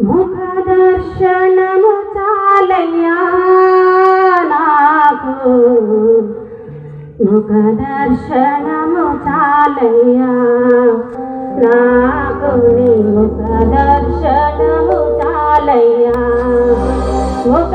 ముఖదర్శనము చాలయ్యా నాకు ముఖదర్శనము చాలయ్యా నాకు నీ ముఖదర్శనము చాలయ్యా ముఖ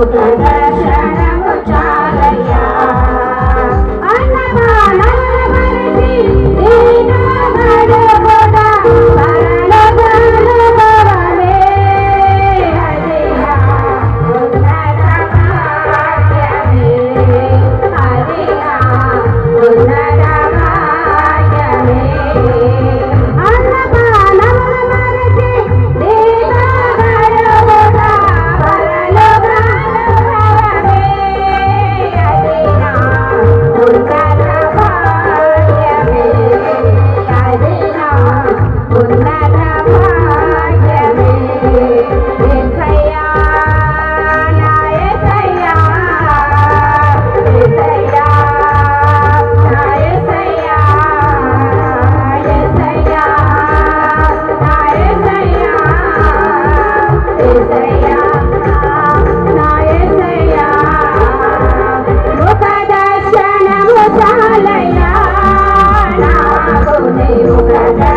Thank.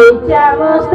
সমস্ত